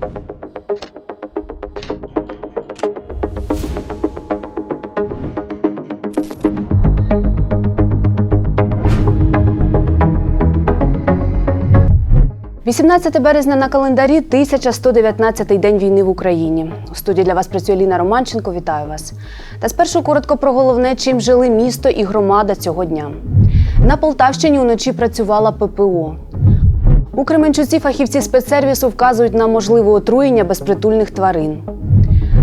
– 18 березня на календарі 1119-й день війни в Україні. У студії для вас працює Ліна Романченко. Вітаю вас. Та спершу коротко про головне, чим жили місто і громада цього дня. На Полтавщині уночі працювала ППО. У Кременчуці фахівці спецсервісу вказують на можливе отруєння безпритульних тварин.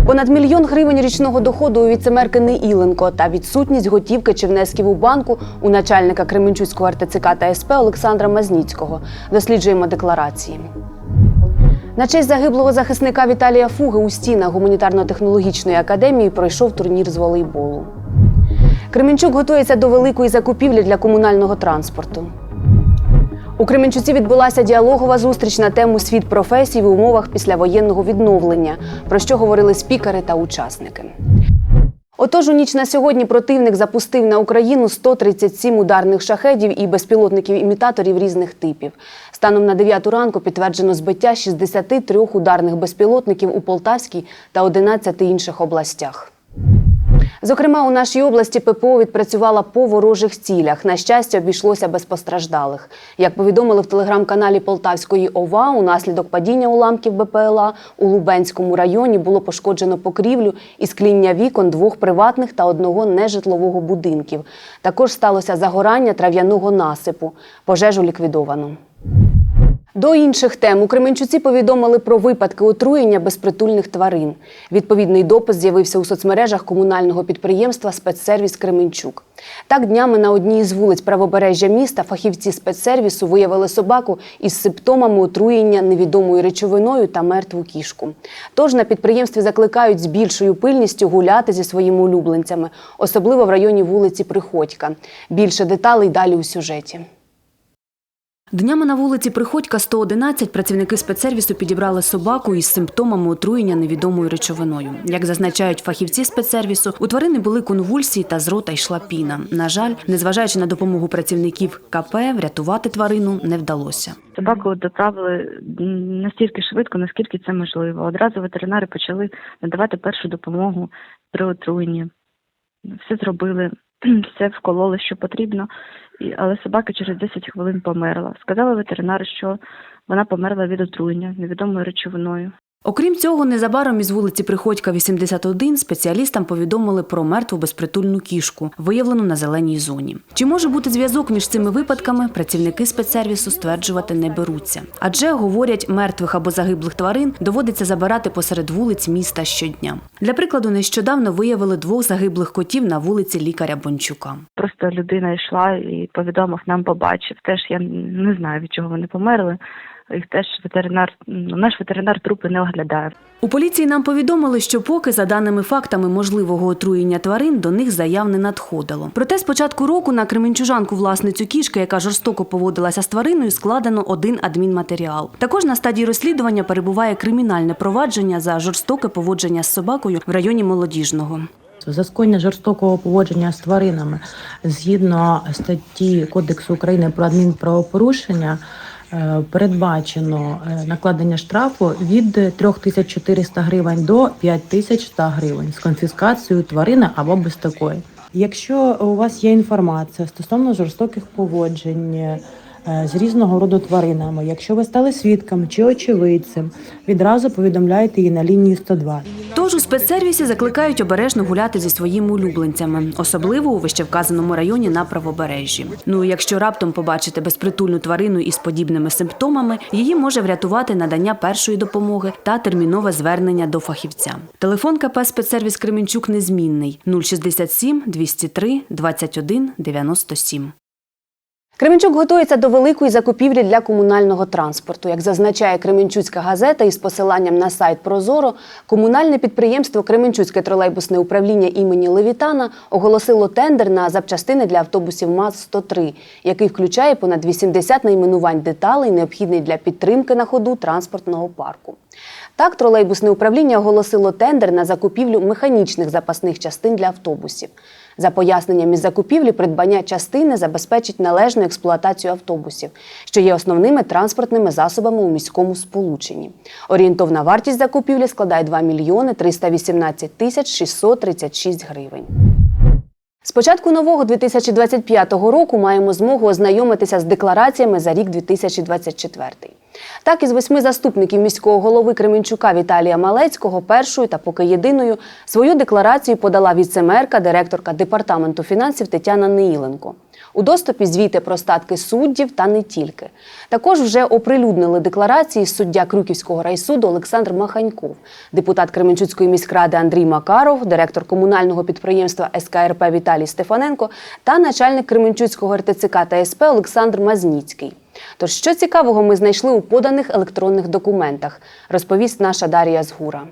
Понад мільйон гривень річного доходу у віцемерки Іленко та відсутність готівки чи внесків у банку у начальника Кременчуцького РТЦК та СП Олександра Мазніцького. Досліджуємо декларації. На честь загиблого захисника Віталія Фуги у стінах гуманітарно-технологічної академії пройшов турнір з волейболу. Кременчук готується до великої закупівлі для комунального транспорту. У Кременчуці відбулася діалогова зустріч на тему світ професій в умовах післявоєнного відновлення, про що говорили спікери та учасники. Отож, у ніч на сьогодні противник запустив на Україну 137 ударних шахедів і безпілотників-імітаторів різних типів. Станом на 9 ранку підтверджено збиття 63 ударних безпілотників у Полтавській та 11 інших областях. Зокрема, у нашій області ППО відпрацювала по ворожих цілях. На щастя, обійшлося без постраждалих. Як повідомили в телеграм-каналі Полтавської ОВА, унаслідок падіння уламків БПЛА у Лубенському районі було пошкоджено покрівлю і скління вікон двох приватних та одного нежитлового будинків. Також сталося загорання трав'яного насипу. Пожежу ліквідовано. До інших тем у Кременчуці повідомили про випадки отруєння безпритульних тварин. Відповідний допис з'явився у соцмережах комунального підприємства Спецсервіс Кременчук. Так, днями на одній із вулиць правобережжя міста фахівці спецсервісу виявили собаку із симптомами отруєння невідомою речовиною та мертву кішку. Тож на підприємстві закликають з більшою пильністю гуляти зі своїми улюбленцями, особливо в районі вулиці Приходька. Більше деталей далі у сюжеті. Днями на вулиці Приходька 111 працівники спецсервісу підібрали собаку із симптомами отруєння невідомою речовиною. Як зазначають фахівці спецсервісу, у тварини були конвульсії та з рота йшла піна. На жаль, незважаючи на допомогу працівників КП, врятувати тварину не вдалося. Собаку доправили настільки швидко, наскільки це можливо. Одразу ветеринари почали надавати першу допомогу при отруєнні. Все зробили, все вкололи, що потрібно, але собака через 10 хвилин померла. Сказали ветеринари, що вона померла від отруєння невідомою речовиною. Окрім цього, незабаром із вулиці Приходька 81 спеціалістам повідомили про мертву безпритульну кішку, виявлену на зеленій зоні. Чи може бути зв'язок між цими випадками? Працівники спецсервісу стверджувати не беруться. Адже говорять, мертвих або загиблих тварин доводиться забирати посеред вулиць міста щодня. Для прикладу, нещодавно виявили двох загиблих котів на вулиці лікаря Бончука. Просто людина йшла і повідомив нам, побачив. Теж я не знаю, від чого вони померли. Їх теж ветеринар, ну, наш ветеринар трупи не оглядає. У поліції нам повідомили, що поки за даними фактами можливого отруєння тварин до них заяв не надходило. Проте з початку року на кременчужанку власницю кішки, яка жорстоко поводилася з твариною, складено один адмінматеріал. Також на стадії розслідування перебуває кримінальне провадження за жорстоке поводження з собакою в районі молодіжного. За скоєння жорстокого поводження з тваринами згідно статті Кодексу України про адмінправопорушення передбачено е, накладення штрафу від 3400 гривень до 5100 гривень з конфіскацією тварини або без такої. Якщо у вас є інформація стосовно жорстоких поводжень е, з різного роду тваринами, якщо ви стали свідком чи очевидцем, відразу повідомляйте її на лінію 102. Тож у спецсервісі закликають обережно гуляти зі своїми улюбленцями, особливо у вищевказаному районі на правобережжі. Ну якщо раптом побачите безпритульну тварину із подібними симптомами, її може врятувати надання першої допомоги та термінове звернення до фахівця. Телефон КП спецсервіс Кременчук незмінний 067 203 21 97. Кременчук готується до великої закупівлі для комунального транспорту. Як зазначає Кременчуцька газета із посиланням на сайт Прозоро, комунальне підприємство Кременчуцьке тролейбусне управління імені Левітана оголосило тендер на запчастини для автобусів МАЗ-103, який включає понад 80 найменувань деталей, необхідних для підтримки на ходу транспортного парку. Так, тролейбусне управління оголосило тендер на закупівлю механічних запасних частин для автобусів. За поясненням із закупівлі, придбання частини забезпечить належну експлуатацію автобусів, що є основними транспортними засобами у міському сполученні. Орієнтовна вартість закупівлі складає 2 мільйони 318 тисяч 636 гривень. З початку нового 2025 року маємо змогу ознайомитися з деклараціями за рік 2024. Так, із восьми заступників міського голови Кременчука Віталія Малецького першою та поки єдиною свою декларацію подала віцемерка, директорка департаменту фінансів Тетяна Неїленко. У доступі звіти про статки суддів та не тільки. Також вже оприлюднили декларації суддя Крюківського райсуду Олександр Маханьков, депутат Кременчуцької міськради Андрій Макаров, директор комунального підприємства СКРП Віталій Стефаненко та начальник Кременчуцького РТЦК та СП Олександр Мазніцький. Тож, що цікавого ми знайшли у поданих електронних документах, розповість наша Дарія Згура.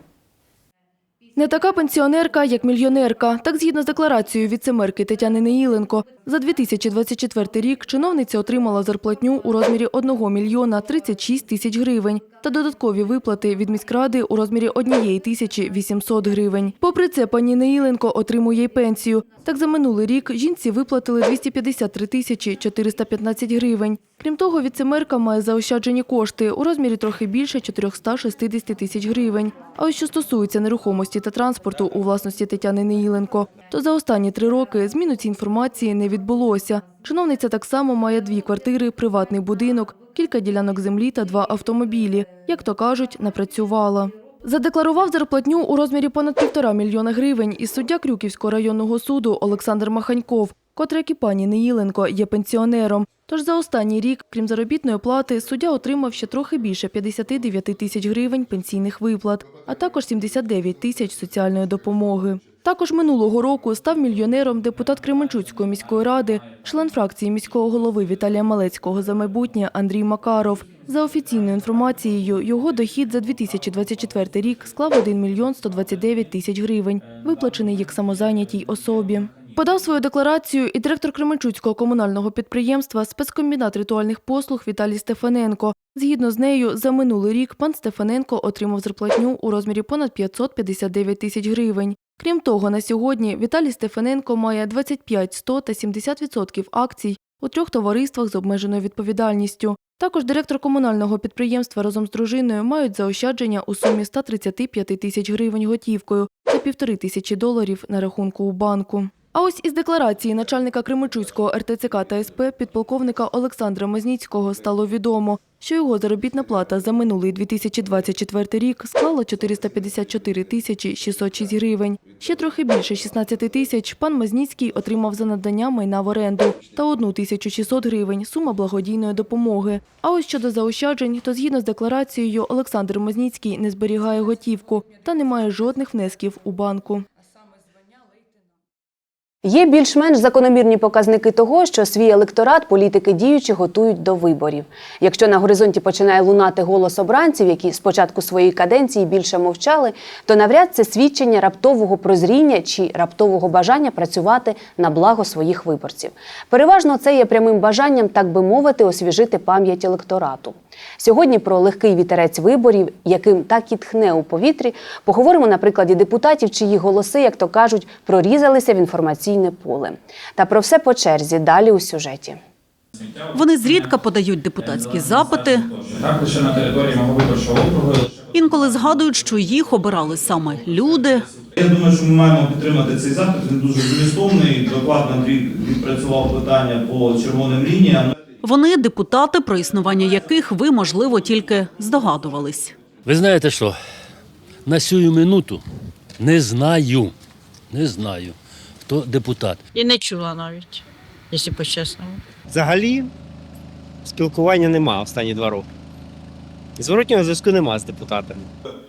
Не така пенсіонерка, як мільйонерка. Так, згідно з декларацією віцемерки Тетяни Неїленко, за 2024 рік чиновниця отримала зарплатню у розмірі 1 мільйона 36 тисяч гривень та додаткові виплати від міськради у розмірі 1 тисячі 800 гривень. Попри це, пані Неїленко отримує й пенсію. Так, за минулий рік жінці виплатили 253 тисячі 415 гривень. Крім того, віцемерка має заощаджені кошти у розмірі трохи більше 460 тисяч гривень. А ось що стосується нерухомості та транспорту у власності Тетяни Неїленко, то за останні три роки зміну цієї інформації не відбулося. Чиновниця так само має дві квартири, приватний будинок, кілька ділянок землі та два автомобілі. Як то кажуть, напрацювала. Задекларував зарплатню у розмірі понад півтора мільйона гривень і суддя Крюківського районного суду Олександр Маханьков, котрий, як і пані Неїленко, є пенсіонером. Тож за останній рік, крім заробітної плати, суддя отримав ще трохи більше 59 тисяч гривень пенсійних виплат, а також 79 тисяч соціальної допомоги. Також минулого року став мільйонером депутат Кременчуцької міської ради, член фракції міського голови Віталія Малецького за майбутнє Андрій Макаров. За офіційною інформацією, його дохід за 2024 рік склав 1 мільйон 129 тисяч гривень, виплачений як самозайнятій особі. Подав свою декларацію і директор Кременчуцького комунального підприємства спецкомбінат ритуальних послуг Віталій Стефаненко. Згідно з нею, за минулий рік пан Стефаненко отримав зарплатню у розмірі понад 559 тисяч гривень. Крім того, на сьогодні Віталій Стефаненко має 25, 100 та 70% акцій у трьох товариствах з обмеженою відповідальністю. Також директор комунального підприємства разом з дружиною мають заощадження у сумі 135 тисяч гривень готівкою та півтори тисячі доларів на рахунку у банку. А ось із декларації начальника Кременчуцького РТЦК та СП підполковника Олександра Мазніцького стало відомо, що його заробітна плата за минулий 2024 рік склала 454 тисячі 606 гривень. Ще трохи більше 16 тисяч пан Мазніцький отримав за надання майна в оренду та 1 тисячу 600 гривень сума благодійної допомоги. А ось щодо заощаджень, то згідно з декларацією Олександр Мазніцький не зберігає готівку та не має жодних внесків у банку. Є більш-менш закономірні показники того, що свій електорат політики діючі готують до виборів. Якщо на горизонті починає лунати голос обранців, які з початку своєї каденції більше мовчали, то навряд це свідчення раптового прозріння чи раптового бажання працювати на благо своїх виборців. Переважно це є прямим бажанням, так би мовити, освіжити пам'ять електорату. Сьогодні про легкий вітерець виборів, яким так і тхне у повітрі, поговоримо на прикладі депутатів, чиї голоси, як то кажуть, прорізалися в інформаційне поле. Та про все по черзі далі у сюжеті. Вони зрідка подають депутатські запити, Так, лише на території мого виборчого округу. інколи згадують, що їх обирали саме люди. Я думаю, що ми маємо підтримати цей запит. Він дуже змістовний. Докладно відпрацював питання по червоним лініям. Вони депутати, про існування яких ви, можливо, тільки здогадувались. Ви знаєте що? На сю минуту не знаю, не знаю, хто депутат. І не чула навіть, якщо по-чесному. Взагалі спілкування нема останні два роки. Зворотнього зв'язку нема з депутатами.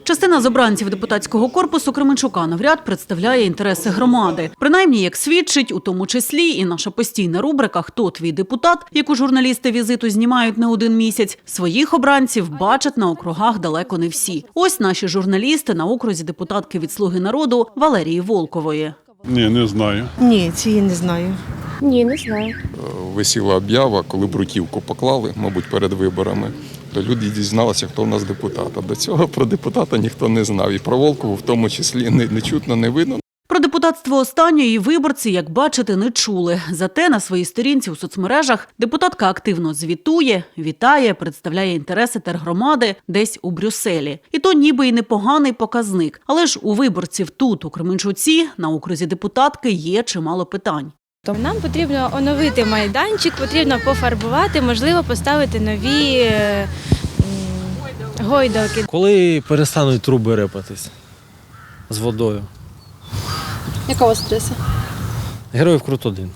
Частина з обранців депутатського корпусу Кременчука навряд представляє інтереси громади. Принаймні, як свідчить, у тому числі і наша постійна рубрика Хто твій депутат, яку журналісти візиту знімають не один місяць. Своїх обранців бачать на округах далеко не всі. Ось наші журналісти на окрузі депутатки від Слуги народу Валерії Волкової. Ні, не знаю. Ні, цієї не знаю. Ні, не знаю. Висіла об'ява, коли бруківку поклали, мабуть, перед виборами, то люди дізналися, хто в нас депутат. А до цього про депутата ніхто не знав. І про Волкову в тому числі не, не чутно, не видно. Про депутатство останньої виборці, як бачите, не чули. Зате на своїй сторінці у соцмережах депутатка активно звітує, вітає, представляє інтереси тергромади десь у Брюсселі. І то ніби й непоганий показник. Але ж у виборців тут, у Кременчуці, на окрузі депутатки є чимало питань. Нам потрібно оновити майданчик, потрібно пофарбувати, можливо, поставити нові е, гойдалки. Коли перестануть труби репатись з водою? Яка у вас адреса? Героїв Крут 1.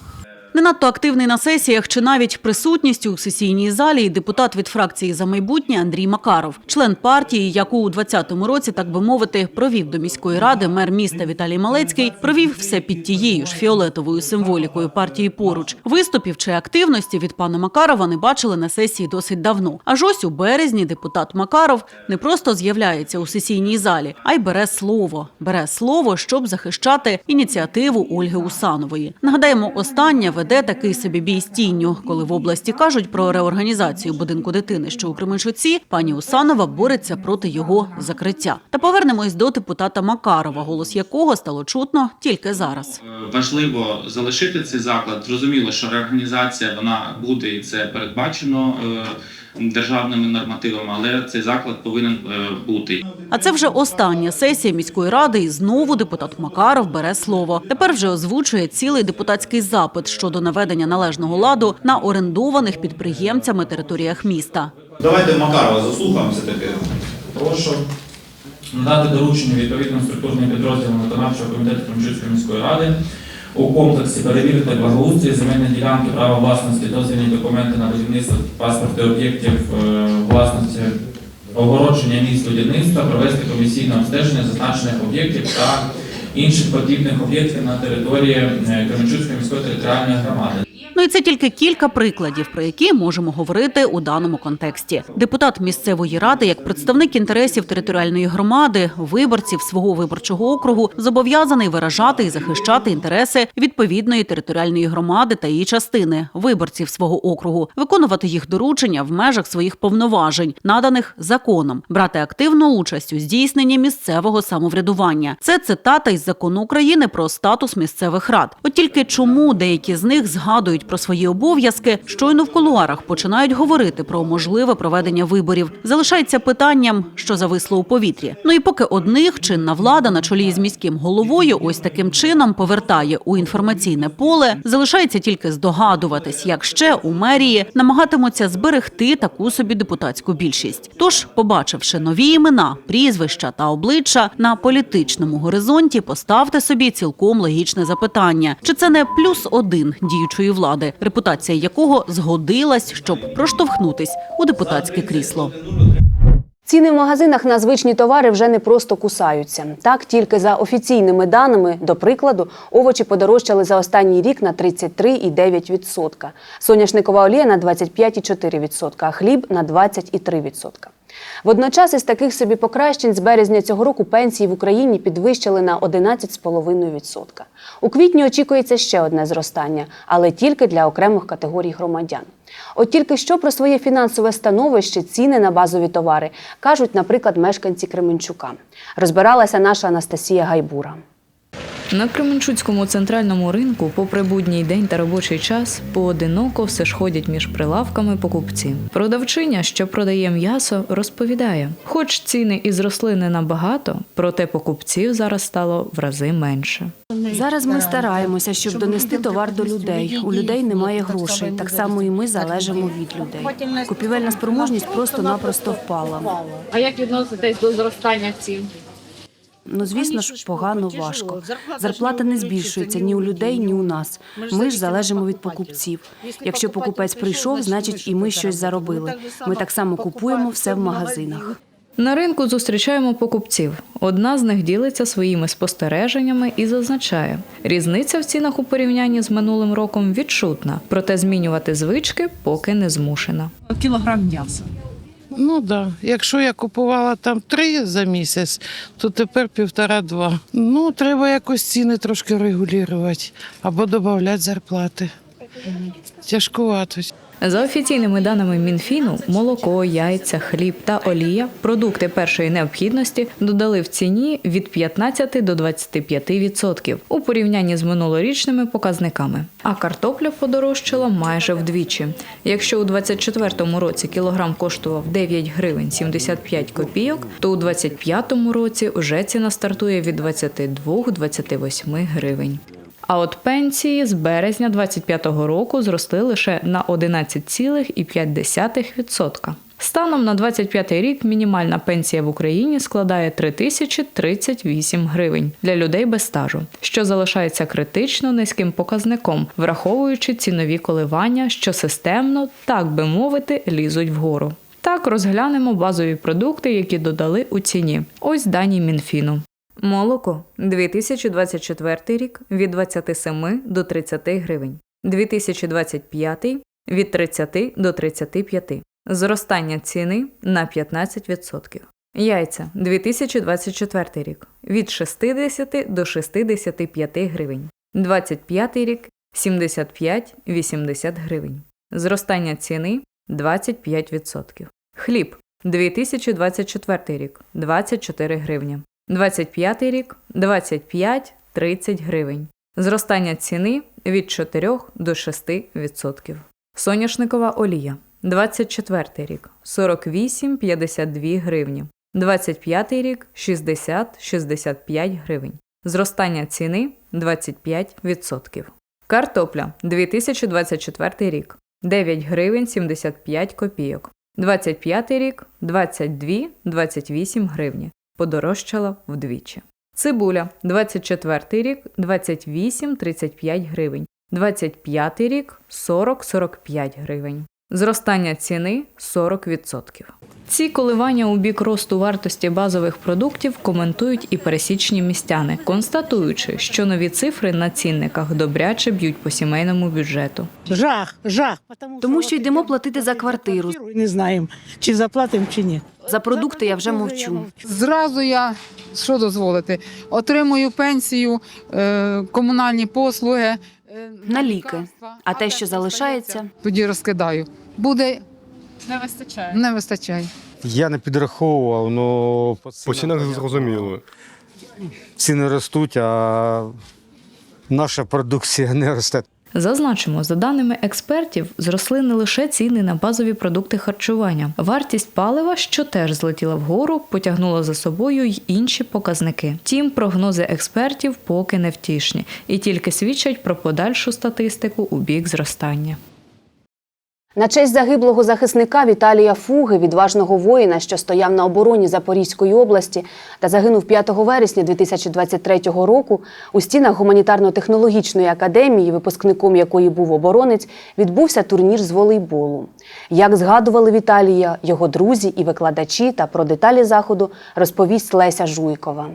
Не надто активний на сесіях чи навіть присутністю у сесійній залі депутат від фракції за майбутнє Андрій Макаров, член партії, яку у 2020 році, так би мовити, провів до міської ради мер міста Віталій Малецький, провів все під тією ж фіолетовою символікою партії поруч. Виступів чи активності від пана Макарова не бачили на сесії досить давно. Аж ось у березні депутат Макаров не просто з'являється у сесійній залі, а й бере слово. Бере слово, щоб захищати ініціативу Ольги Усанової. Нагадаємо, остання веде такий собі бій з тінню, коли в області кажуть про реорганізацію будинку дитини, що у Кременчуці пані Усанова бореться проти його закриття. Та повернемось до депутата Макарова, голос якого стало чутно тільки зараз. Е, Важливо залишити цей заклад. Зрозуміло, що реорганізація вона буде і це передбачено е, державними нормативами, але цей заклад повинен е, бути. А це вже остання сесія міської ради, і знову депутат Макаров бере слово. Тепер вже озвучує цілий депутатський запит щодо наведення належного ладу на орендованих підприємцями територіях міста. Давайте Макарова заслухаємо все-таки. Прошу надати доручення відповідним структурним підрозділам виконавчого комітету Кремчуцької міської ради у комплексі перевірити благоустрій, земельні ділянки, право власності, дозвільні документи на будівництво, паспорти об'єктів е, власності, огородження місць будівництва, провести комісійне обстеження зазначених об'єктів та інших подібних об'єктів на території е, Кременчуцької міської територіальної громади. Ну і це тільки кілька прикладів, про які можемо говорити у даному контексті. Депутат місцевої ради, як представник інтересів територіальної громади, виборців свого виборчого округу, зобов'язаний виражати і захищати інтереси відповідної територіальної громади та її частини виборців свого округу, виконувати їх доручення в межах своїх повноважень, наданих законом, брати активну участь у здійсненні місцевого самоврядування. Це цитата із закону України про статус місцевих рад. От тільки чому деякі з них згадують про свої обов'язки, щойно в кулуарах починають говорити про можливе проведення виборів. Залишається питанням, що зависло у повітрі. Ну і поки одних чинна влада на чолі з міським головою ось таким чином повертає у інформаційне поле, залишається тільки здогадуватись, як ще у мерії намагатимуться зберегти таку собі депутатську більшість. Тож, побачивши нові імена, прізвища та обличчя на політичному горизонті, поставте собі цілком логічне запитання: чи це не плюс один діючої влади, репутація якого згодилась, щоб проштовхнутись у депутатське крісло. Ціни в магазинах на звичні товари вже не просто кусаються. Так, тільки за офіційними даними, до прикладу, овочі подорожчали за останній рік на 33,9%, соняшникова олія на 25,4%, а хліб на 20,3%. Водночас із таких собі покращень з березня цього року пенсії в Україні підвищили на 11,5%. У квітні очікується ще одне зростання, але тільки для окремих категорій громадян. От тільки що про своє фінансове становище, ціни на базові товари кажуть, наприклад, мешканці Кременчука. Розбиралася наша Анастасія Гайбура. На Кременчуцькому центральному ринку, попри будній день та робочий час, поодиноко все ж ходять між прилавками покупці. Продавчиня, що продає м'ясо, розповідає: хоч ціни і зросли не набагато, проте покупців зараз стало в рази менше. Зараз ми стараємося, щоб донести товар до людей. У людей немає грошей. Так само і ми залежимо від людей. Купівельна спроможність просто-напросто впала. А як відноситесь до зростання цін? Ну, звісно ж, погано важко. Зарплата не збільшується ні у людей, ні у нас. Ми ж залежимо від покупців. Якщо покупець прийшов, значить і ми щось заробили. Ми так само купуємо все в магазинах. На ринку зустрічаємо покупців. Одна з них ділиться своїми спостереженнями і зазначає, різниця в цінах у порівнянні з минулим роком відчутна, проте змінювати звички поки не змушена. Кілограм м'яса. Ну так. Да. Якщо я купувала там три за місяць, то тепер півтора-два. Ну, треба якось ціни трошки регулювати або додати зарплати. Тяжкувато. За офіційними даними Мінфіну, молоко, яйця, хліб та олія продукти першої необхідності додали в ціні від 15 до 25 відсотків у порівнянні з минулорічними показниками. А картопля подорожчала майже вдвічі. Якщо у 24-му році кілограм коштував 9 гривень 75 копійок, то у 25-му році вже ціна стартує від 22-28 гривень. А от пенсії з березня 25-го року зросли лише на 11,5%. Станом на 25 рік мінімальна пенсія в Україні складає 3038 гривень для людей без стажу, що залишається критично низьким показником, враховуючи цінові коливання, що системно, так би мовити, лізуть вгору. Так розглянемо базові продукти, які додали у ціні. Ось дані Мінфіну. Молоко 2024 рік від 27 до 30 гривень, 2025 від 30 до 35. Зростання ціни на 15%. Яйця 2024 рік від 60 до 65 гривень, 25 рік 75-80 гривень. Зростання ціни 25%. Хліб 2024 рік 24 гривні. 25 рік 25-30 гривень. Зростання ціни від 4 до 6%. Соняшникова олія 24 рік 48-52 гривні. 25 рік 60-65 гривень. Зростання ціни 25%. Картопля 2024 рік 9 гривень 75 копійок. 25 рік 22-28 гривні. Подорожчала вдвічі. Цибуля 24 рік 28-35 гривень. 25 рік 40-45 гривень. Зростання ціни 40%. Ці коливання у бік росту вартості базових продуктів коментують і пересічні містяни, констатуючи, що нові цифри на цінниках добряче б'ють по сімейному бюджету. Жах, жах. Тому що йдемо платити за квартиру. Не знаємо, чи заплатимо, чи ні. За продукти я вже мовчу. Зразу я що дозволити? Отримую пенсію, е, комунальні послуги. е, На ліки. А те, що залишається, Тоді розкидаю. Буде не вистачає. Не вистачає. Я не підраховував, але По цінах зрозуміло. ціни ростуть, а наша продукція не росте. Зазначимо, за даними експертів, зросли не лише ціни на базові продукти харчування. Вартість палива, що теж злетіла вгору, потягнула за собою й інші показники. Втім, прогнози експертів поки не втішні і тільки свідчать про подальшу статистику у бік зростання. На честь загиблого захисника Віталія Фуги, відважного воїна, що стояв на обороні Запорізької області та загинув 5 вересня 2023 року, у стінах гуманітарно-технологічної академії, випускником якої був оборонець, відбувся турнір з волейболу. Як згадували Віталія, його друзі і викладачі, та про деталі заходу розповість Леся Жуйкова.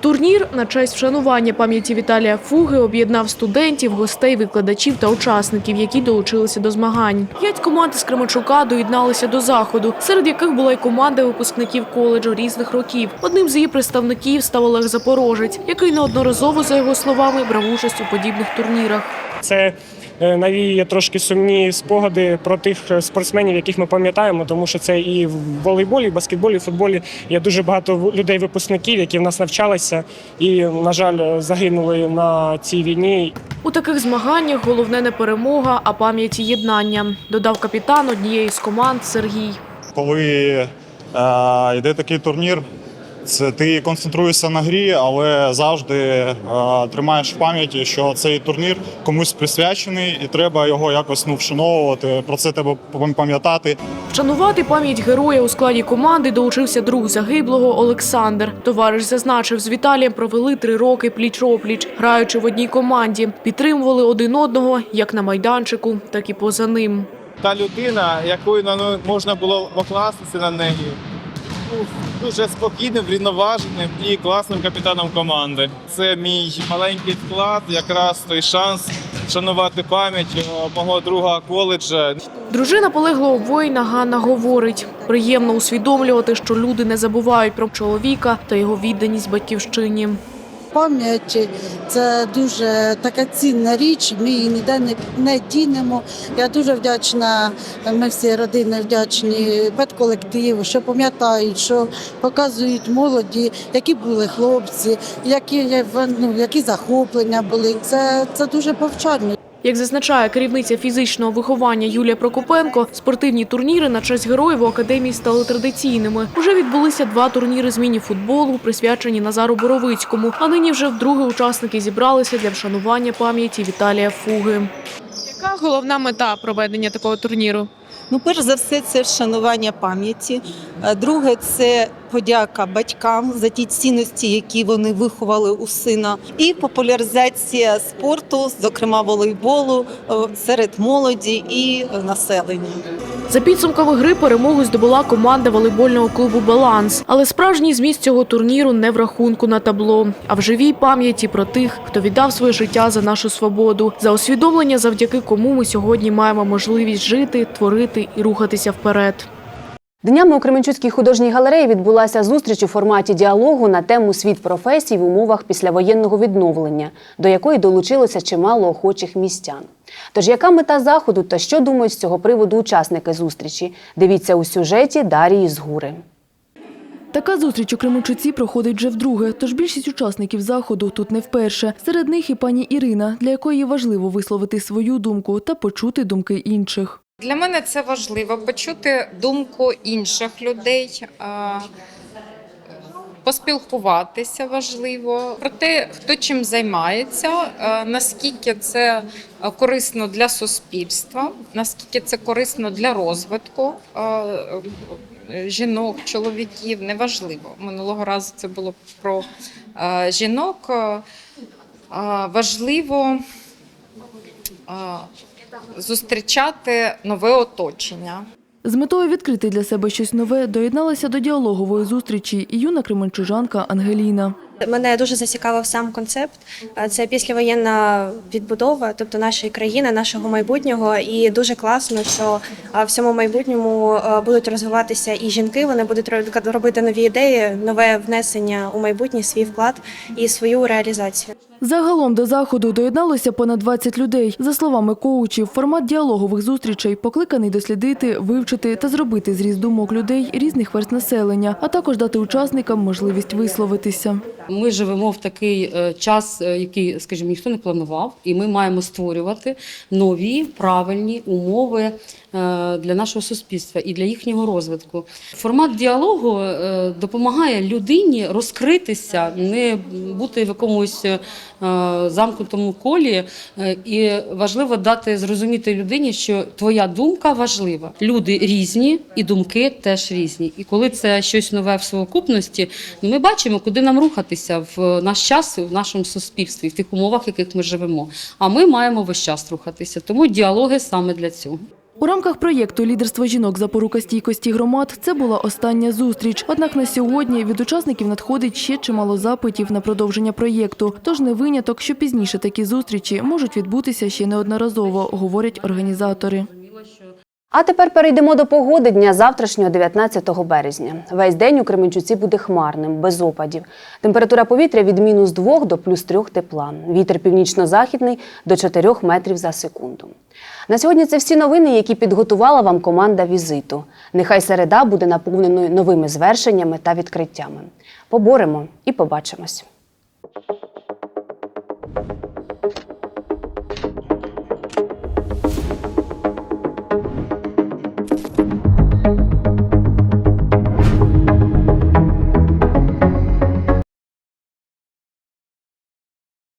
Турнір на честь вшанування пам'яті Віталія Фуги об'єднав студентів, гостей, викладачів та учасників, які долучилися до змагань. П'ять команд з Кременчука доєдналися до заходу, серед яких була й команда випускників коледжу різних років. Одним з її представників став Олег Запорожець, який неодноразово, за його словами, брав участь у подібних турнірах. Це навіює трошки сумні спогади про тих е, спортсменів, яких ми пам'ятаємо, тому що це і в волейболі, і в баскетболі, і в футболі є дуже багато людей-випускників, які в нас навчалися і, на жаль, загинули на цій війні. У таких змаганнях головне не перемога, а пам'ять і єднання, додав капітан однієї з команд Сергій. Коли е, йде такий турнір, це ти концентруєшся на грі, але завжди е, тримаєш в пам'яті, що цей турнір комусь присвячений, і треба його якось ну, вшановувати. Про це треба пам'ятати. Вшанувати пам'ять героя у складі команди долучився друг загиблого Олександр. Товариш зазначив, з Віталієм провели три роки пліч-опліч, граючи в одній команді. Підтримували один одного як на майданчику, так і поза ним. та людина, якою на можна було покластися на неї, був дуже спокійним, врівноваженим і класним капітаном команди. Це мій маленький вклад, якраз той шанс вшанувати пам'ять е, мого друга коледжа. Дружина полеглого воїна Ганна говорить: приємно усвідомлювати, що люди не забувають про чоловіка та його відданість батьківщині. Пам'ять це дуже така цінна річ. Ми її ніде не, не дінемо. Я дуже вдячна. Ми всі родини вдячні педколективу, що пам'ятають, що показують молоді, які були хлопці, які, ну, які захоплення були. Це, це дуже повчально. Як зазначає керівниця фізичного виховання Юлія Прокопенко, спортивні турніри на честь героїв у академії стали традиційними. Уже відбулися два турніри з міні-футболу, присвячені Назару Боровицькому. А нині вже вдруге учасники зібралися для вшанування пам'яті Віталія Фуги. Яка головна мета проведення такого турніру? Ну, перш за все, це вшанування пам'яті. Е, Друге, це подяка батькам за ті цінності, які вони виховали у сина, і популяризація спорту, зокрема волейболу, е, серед молоді і населення. За підсумками гри перемогу здобула команда волейбольного клубу Баланс. Але справжній зміст цього турніру не в рахунку на табло, а в живій пам'яті про тих, хто віддав своє життя за нашу свободу, за усвідомлення, завдяки кому ми сьогодні маємо можливість жити, творити і рухатися вперед. Днями у Кременчуцькій художній галереї відбулася зустріч у форматі діалогу на тему світ професій в умовах післявоєнного відновлення, до якої долучилося чимало охочих містян. Тож, яка мета заходу та що думають з цього приводу учасники зустрічі? Дивіться у сюжеті Дарії Згури. Така зустріч у Кременчуці проходить вже вдруге, тож більшість учасників заходу тут не вперше. Серед них і пані Ірина, для якої важливо висловити свою думку та почути думки інших. Для мене це важливо почути думку інших людей, поспілкуватися важливо про те, хто чим займається, наскільки це корисно для суспільства, наскільки це корисно для розвитку жінок, чоловіків, неважливо. Минулого разу це було про жінок. Важливо зустрічати нове оточення. З метою відкрити для себе щось нове доєдналася до діалогової зустрічі і юна кременчужанка Ангеліна. Мене дуже зацікавив сам концепт. Це післявоєнна відбудова, тобто нашої країни, нашого майбутнього. І дуже класно, що в цьому майбутньому будуть розвиватися і жінки. Вони будуть робити нові ідеї, нове внесення у майбутнє, свій вклад і свою реалізацію. Загалом до заходу доєдналося понад 20 людей. За словами коучів, формат діалогових зустрічей покликаний дослідити, вивчити та зробити зріз думок людей різних верст населення, а також дати учасникам можливість висловитися. Ми живемо в такий е, час, е, який, скажімо, ніхто не планував, і ми маємо створювати нові правильні умови е, для нашого суспільства і для їхнього розвитку. Формат діалогу допомагає людині розкритися, не бути в якомусь замкнутому колі. Е, І важливо дати зрозуміти людині, що твоя думка важлива. Люди різні і думки теж різні. І коли це щось нове в совокупності, ну, ми бачимо, куди нам рухатися в наш час, в нашому суспільстві, в тих умовах, в яких ми живемо. А ми маємо весь час рухатися. Тому діалоги саме для цього. У рамках проєкту Лідерство жінок запорука стійкості громад це була остання зустріч. Однак на сьогодні від учасників надходить ще чимало запитів на продовження проєкту. Тож не виняток, що пізніше такі зустрічі можуть відбутися ще неодноразово, говорять організатори. А тепер перейдемо до погоди дня завтрашнього, 19 березня. Весь день у Кременчуці буде хмарним, без опадів. Температура повітря від мінус 2 до плюс 3 тепла. Вітер північно-західний до 4 метрів за секунду. На сьогодні це всі новини, які підготувала вам команда візиту. Нехай середа буде наповненою новими звершеннями та відкриттями. Поборемо і побачимось.